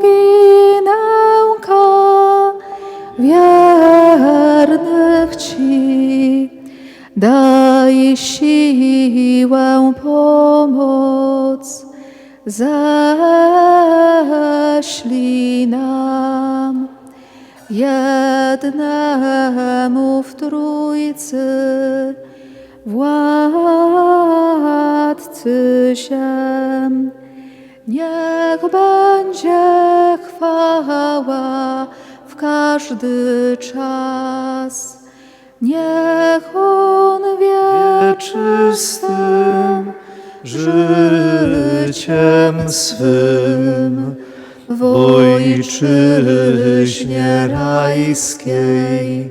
drogi nauka wiernych Ci. Daj siłę, pomoc, zaślij nam jednemu w Trójcy, władcy ziem. Niech będzie chwała w każdy czas. Niech On wieczystym życiem swym w ojczyźnie rajskiej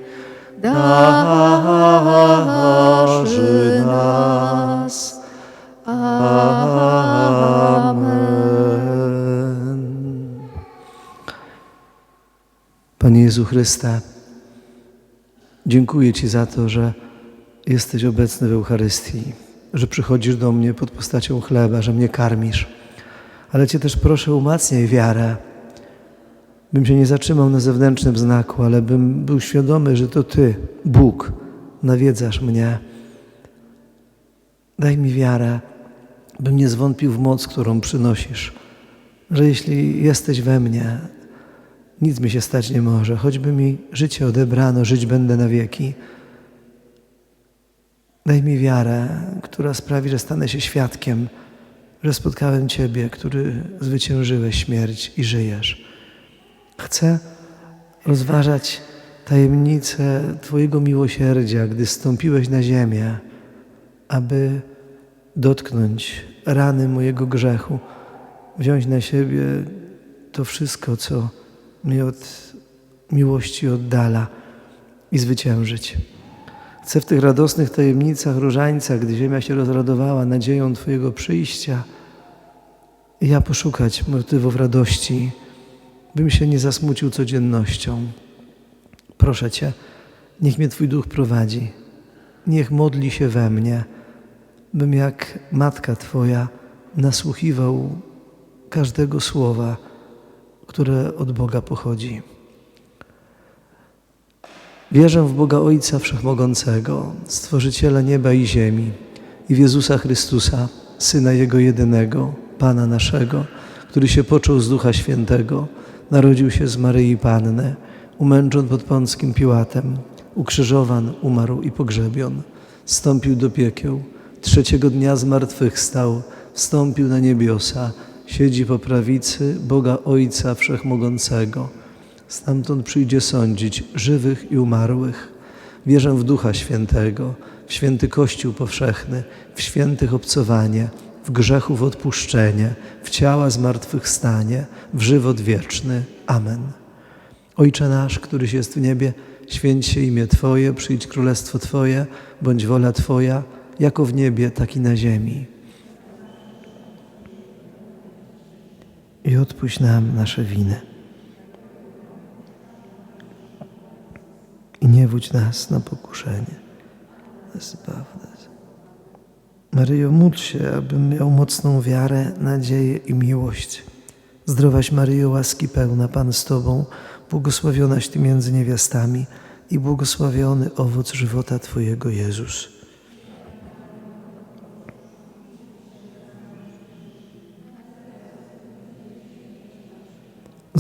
darzy Jezu Chryste, dziękuję Ci za to, że jesteś obecny w Eucharystii, że przychodzisz do mnie pod postacią chleba, że mnie karmisz. Ale Cię też proszę, umacniaj wiarę, bym się nie zatrzymał na zewnętrznym znaku, ale bym był świadomy, że to Ty, Bóg, nawiedzasz mnie. Daj mi wiarę, bym nie zwątpił w moc, którą przynosisz, że jeśli jesteś we mnie, nic mi się stać nie może, choćby mi życie odebrano, żyć będę na wieki. Daj mi wiarę, która sprawi, że stanę się świadkiem, że spotkałem Ciebie, który zwyciężyłeś śmierć i żyjesz. Chcę rozważać tajemnicę Twojego miłosierdzia, gdy stąpiłeś na ziemię, aby dotknąć rany mojego grzechu, wziąć na siebie to wszystko, co mnie od miłości oddala i zwyciężyć. Chcę w tych radosnych tajemnicach różańca, gdy ziemia się rozradowała nadzieją Twojego przyjścia, ja poszukać motywów radości, bym się nie zasmucił codziennością. Proszę Cię, niech mnie Twój duch prowadzi, niech modli się we mnie, bym jak matka Twoja nasłuchiwał każdego słowa, które od Boga pochodzi. Wierzę w Boga Ojca Wszechmogącego, Stworzyciela nieba i ziemi i w Jezusa Chrystusa, Syna Jego jedynego, Pana naszego, który się począł z Ducha Świętego, narodził się z Maryi Panny, umęczon pod Pąckim Piłatem, ukrzyżowan, umarł i pogrzebion, wstąpił do piekieł, trzeciego dnia zmartwychwstał, wstąpił na niebiosa, siedzi po prawicy Boga Ojca Wszechmogącego. Stamtąd przyjdzie sądzić żywych i umarłych. Wierzę w Ducha Świętego, w święty Kościół powszechny, w świętych obcowanie, w grzechów odpuszczenie, w ciała zmartwychwstanie, w żywot wieczny. Amen. Ojcze nasz, któryś jest w niebie, święć się imię Twoje, przyjdź królestwo Twoje, bądź wola Twoja, jako w niebie, tak i na ziemi. I odpuść nam nasze winy. I nie wódź nas na pokuszenie. Zbaw nas. Maryjo, módl się, abym miał mocną wiarę, nadzieję i miłość. Zdrowaś Maryjo, łaski pełna, Pan z Tobą, błogosławionaś Ty między niewiastami i błogosławiony owoc żywota Twojego, Jezus.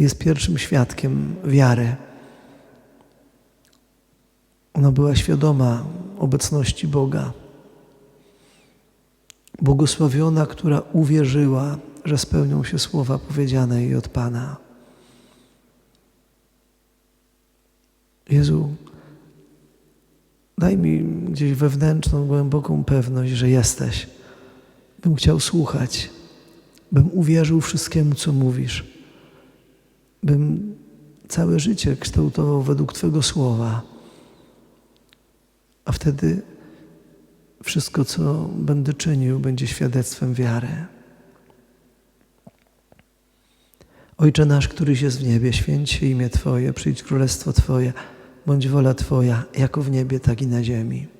jest pierwszym świadkiem wiary. Ona była świadoma obecności Boga. Błogosławiona, która uwierzyła, że spełnią się słowa powiedziane jej od Pana. Jezu, daj mi gdzieś wewnętrzną, głęboką pewność, że jesteś. Bym chciał słuchać, bym uwierzył wszystkiemu, co mówisz, bym całe życie kształtował według Twojego słowa, a wtedy wszystko, co będę czynił, będzie świadectwem wiary. Ojcze nasz, któryś jest w niebie, święć się imię Twoje, przyjdź królestwo Twoje, bądź wola Twoja, jako w niebie, tak i na ziemi.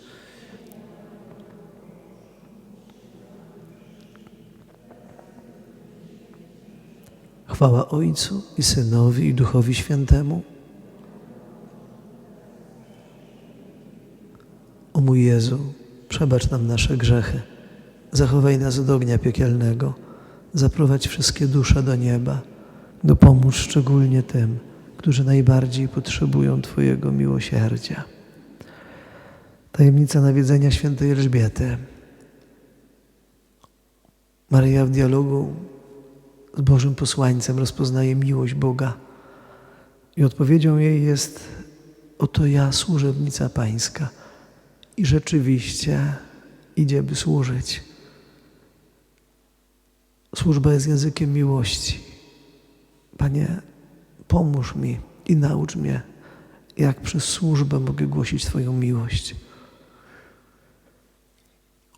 Chwała Ojcu i Synowi i Duchowi Świętemu. O mój Jezu, przebacz nam nasze grzechy, zachowaj nas od ognia piekielnego, zaprowadź wszystkie dusze do nieba, dopomóż szczególnie tym, którzy najbardziej potrzebują Twojego miłosierdzia. Tajemnica nawiedzenia świętej Elżbiety. Maryja w dialogu z Bożym posłańcem rozpoznaje miłość Boga. I odpowiedzią jej jest: Oto ja, służebnica Pańska. I rzeczywiście idzie, by służyć. Służba jest językiem miłości. Panie, pomóż mi i naucz mnie, jak przez służbę mogę głosić Twoją miłość.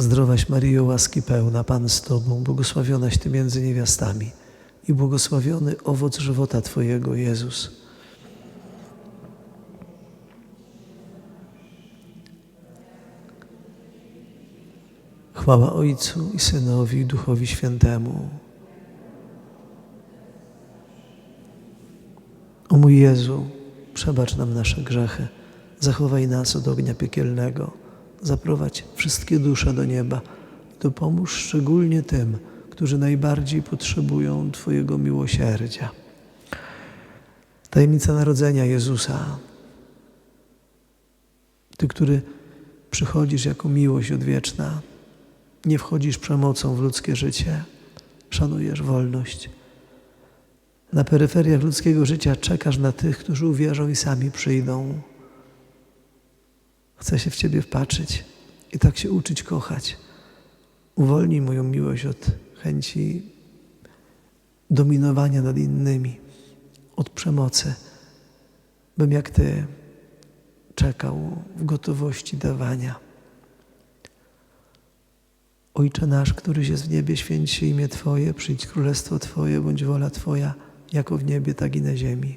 Zdrowaś Maryjo, łaski pełna, Pan z Tobą, błogosławionaś Ty między niewiastami i błogosławiony owoc żywota Twojego, Jezus. Chwała Ojcu i Synowi i Duchowi Świętemu. O mój Jezu, przebacz nam nasze grzechy, zachowaj nas od ognia piekielnego, zaprowadź wszystkie dusze do nieba, dopomóż szczególnie tym, którzy najbardziej potrzebują Twojego miłosierdzia. Tajemnica Narodzenia Jezusa. Ty, który przychodzisz jako miłość odwieczna, nie wchodzisz przemocą w ludzkie życie, szanujesz wolność. Na peryferiach ludzkiego życia czekasz na tych, którzy uwierzą i sami przyjdą. Chcę się w Ciebie wpatrzyć i tak się uczyć kochać. Uwolnij moją miłość od chęci dominowania nad innymi, od przemocy, bym jak Ty czekał w gotowości dawania. Ojcze nasz, któryś jest w niebie, święć się imię Twoje, przyjdź królestwo Twoje, bądź wola Twoja, jako w niebie, tak i na ziemi.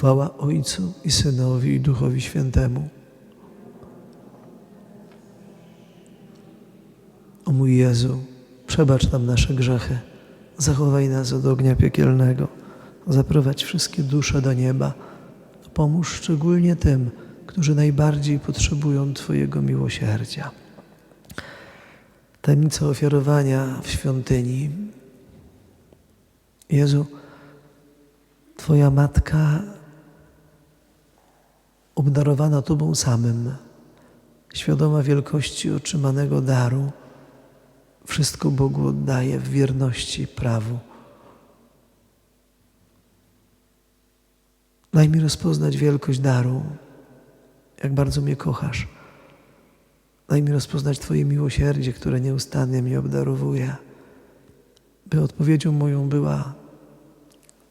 Chwała Ojcu i Synowi i Duchowi Świętemu. O mój Jezu, przebacz nam nasze grzechy, zachowaj nas od ognia piekielnego, zaprowadź wszystkie dusze do nieba, pomóż szczególnie tym, którzy najbardziej potrzebują Twojego miłosierdzia. Tajemnica ofiarowania w świątyni. Jezu, Twoja matka obdarowana Tobą samym, świadoma wielkości otrzymanego daru, wszystko Bogu oddaje w wierności prawu. Daj mi rozpoznać wielkość daru, jak bardzo mnie kochasz. Daj mi rozpoznać Twoje miłosierdzie, które nieustannie mnie obdarowuje, by odpowiedzią moją była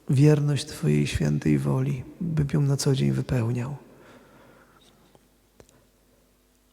wierność Twojej świętej woli, bym ją na co dzień wypełniał.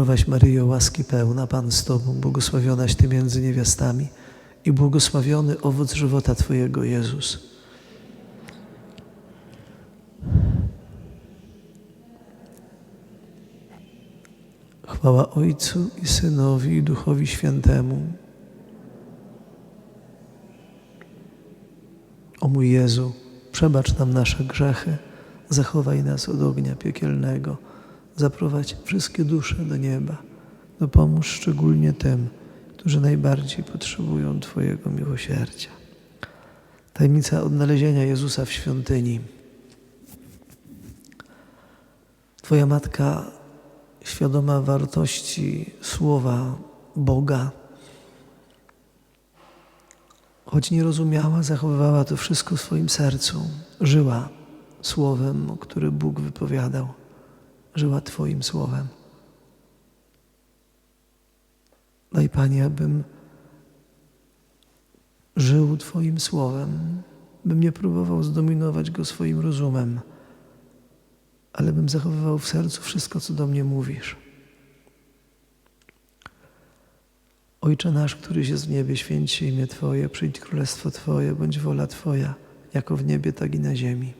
Zdrowaś Maryjo, łaski pełna, Pan z Tobą, błogosławionaś Ty między niewiastami i błogosławiony owoc żywota Twojego, Jezus. Chwała Ojcu i Synowi i Duchowi Świętemu. O mój Jezu, przebacz nam nasze grzechy, zachowaj nas od ognia piekielnego, zaprowadź wszystkie dusze do nieba, dopomóż szczególnie tym, którzy najbardziej potrzebują Twojego miłosierdzia. Tajemnica odnalezienia Jezusa w świątyni. Twoja matka, świadoma wartości słowa Boga, choć nie rozumiała, zachowywała to wszystko w swoim sercu. Żyła słowem, które Bóg wypowiadał. Żyła Twoim słowem. Daj Panie, abym żył Twoim słowem, bym nie próbował zdominować go swoim rozumem, ale bym zachowywał w sercu wszystko, co do mnie mówisz. Ojcze nasz, któryś jest w niebie, święć się imię Twoje, przyjdź królestwo Twoje, bądź wola Twoja, jako w niebie, tak i na ziemi.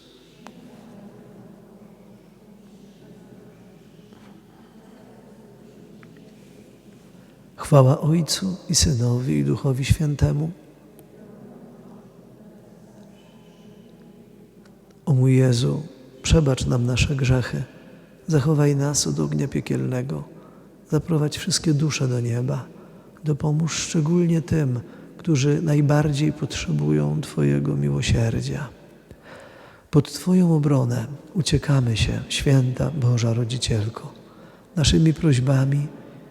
Chwała Ojcu i Synowi i Duchowi Świętemu. O mój Jezu, przebacz nam nasze grzechy, zachowaj nas od ognia piekielnego, zaprowadź wszystkie dusze do nieba, dopomóż szczególnie tym, którzy najbardziej potrzebują Twojego miłosierdzia. Pod Twoją obronę uciekamy się, święta Boża Rodzicielko, naszymi prośbami,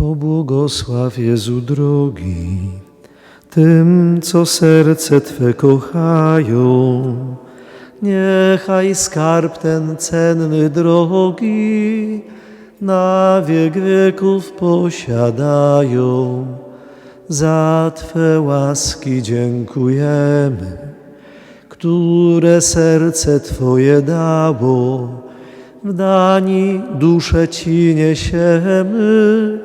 Pobłogosław Jezu drogi, tym, co serce Twe kochają. Niechaj skarb ten cenny drogi na wiek wieków posiadają. Za Twe łaski dziękujemy, które serce Twoje dało. W dani duszę Ci niesiemy,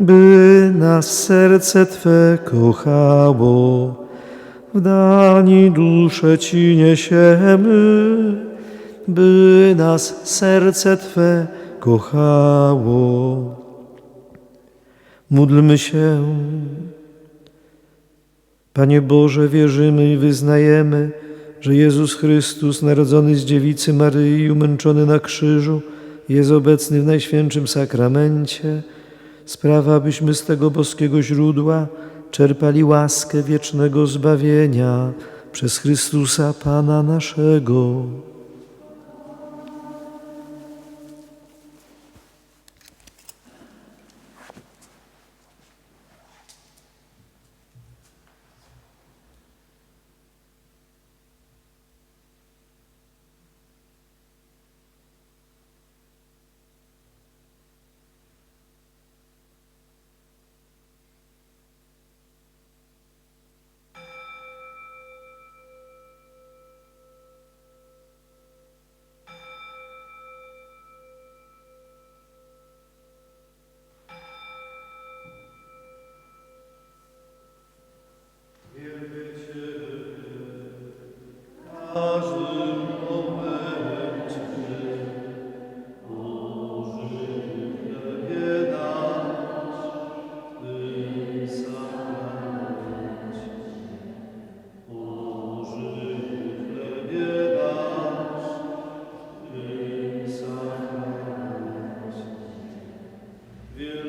by nas serce Twe kochało. W dani duszę Ci niesiemy, by nas serce Twe kochało. Módlmy się. Panie Boże, wierzymy i wyznajemy, że Jezus Chrystus, narodzony z dziewicy Maryi, umęczony na krzyżu, jest obecny w Najświętszym Sakramencie. Sprawa, abyśmy z tego boskiego źródła czerpali łaskę wiecznego zbawienia przez Chrystusa Pana naszego. Yeah.